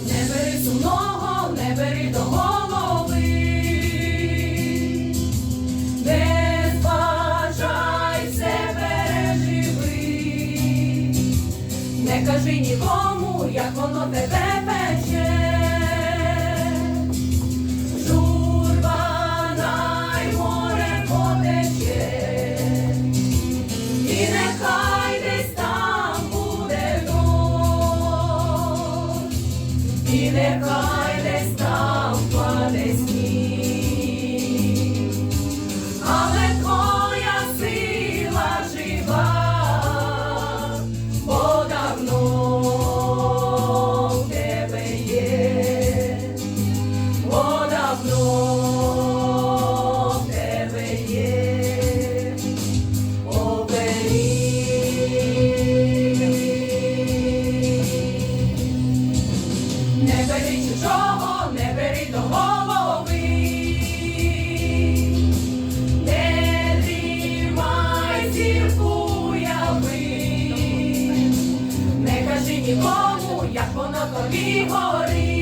не бери сумного, не бери до голови, не бажай себе переживи, не кажи нікому, як воно тебе пече. нікому, як воно тобі горить.